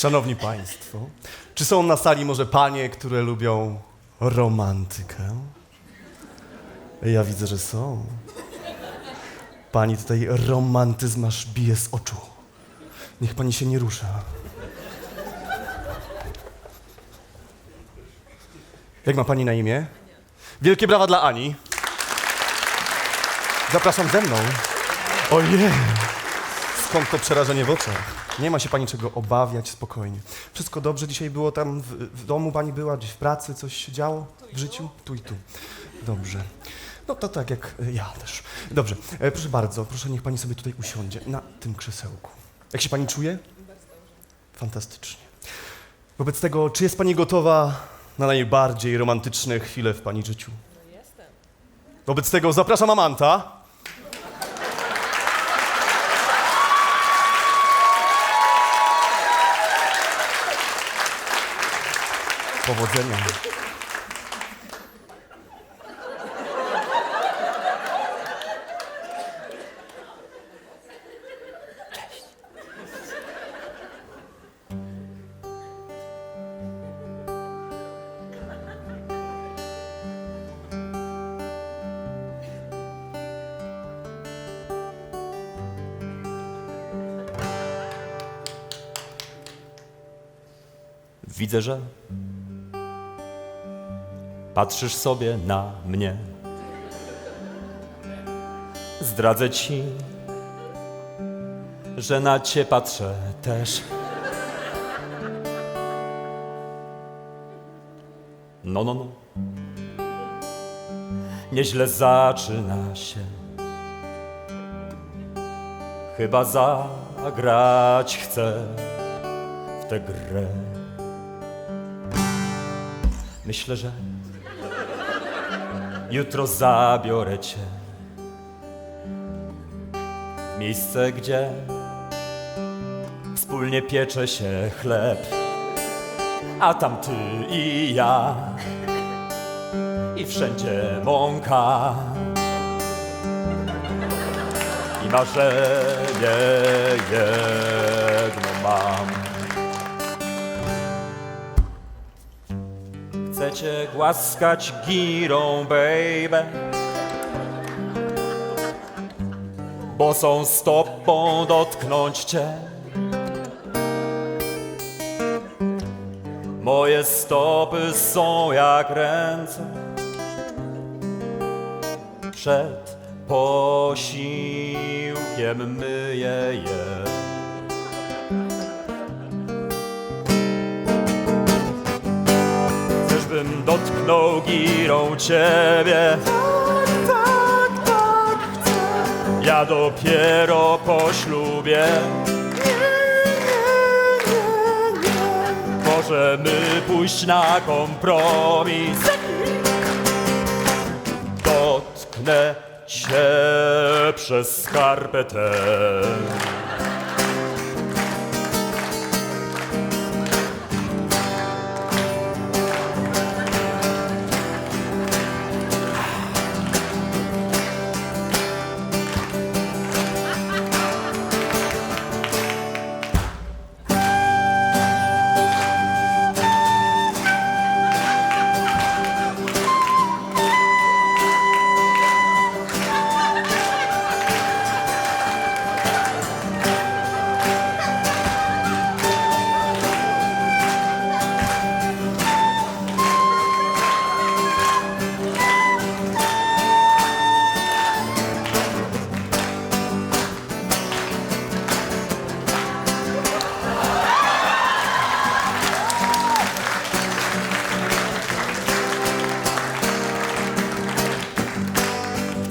Szanowni Państwo, czy są na sali może panie, które lubią romantykę? Ja widzę, że są. Pani tutaj romantyzm aż bije z oczu. Niech pani się nie rusza. Jak ma pani na imię? Wielkie brawa dla Ani. Zapraszam ze mną. Ojej. Skąd to przerażenie w oczach? Nie ma się pani czego obawiać, spokojnie. Wszystko dobrze dzisiaj było tam w, w domu pani była, gdzieś w pracy, coś się działo w życiu? Tu i tu. Dobrze. No to tak jak ja też. Dobrze, e, proszę bardzo, proszę niech pani sobie tutaj usiądzie, na tym krzesełku. Jak się pani czuje? Fantastycznie. Wobec tego, czy jest pani gotowa na najbardziej romantyczne chwile w pani życiu? Jestem. Wobec tego zapraszam Amanta. Powodzenia. Widzę, że patrzysz sobie na mnie. Zdradzę ci, że na cię patrzę też. No, no, no. Nieźle zaczyna się. Chyba zagrać chcę w tę grę. Myślę, że jutro zabiorę cię. W miejsce, gdzie wspólnie piecze się chleb, a tam ty i ja. I wszędzie mąka. I marzenie. jedno Chcę cię głaskać girą, baby? Bosą stopą dotknąć cię. Moje stopy są jak ręce Przed posiłkiem myję je dotknął girą ciebie. Tak, tak, tak chcę Ja dopiero po ślubie. Możemy pójść na kompromis. Dotknę cię przez skarpetę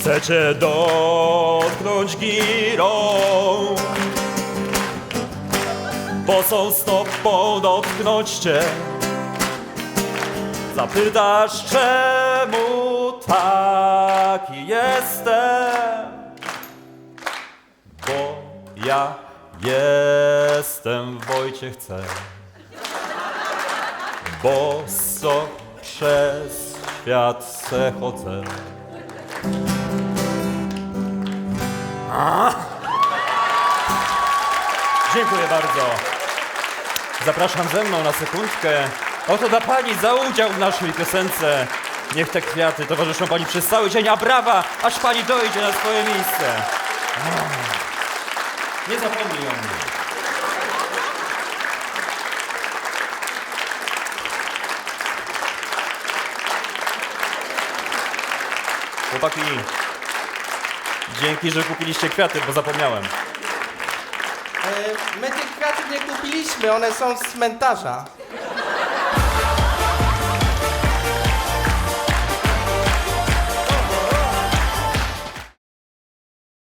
Chcę cię dotknąć girą? Bosą stopą dotknąć cię. Zapytasz czemu taki jestem? Bo ja jestem Wojciech C. Boso przez świat se chodzę Dziękuję bardzo. Zapraszam ze mną na sekundkę. Oto dla pani za udział w naszej piosence. Niech te kwiaty towarzyszą pani przez cały dzień, a brawa, aż pani dojdzie na swoje miejsce. Nie zapomnij o mnie. Chłopaki, dzięki, że kupiliście kwiaty, bo zapomniałem. E, My tych kwiatów nie kupiliśmy, one są z cmentarza.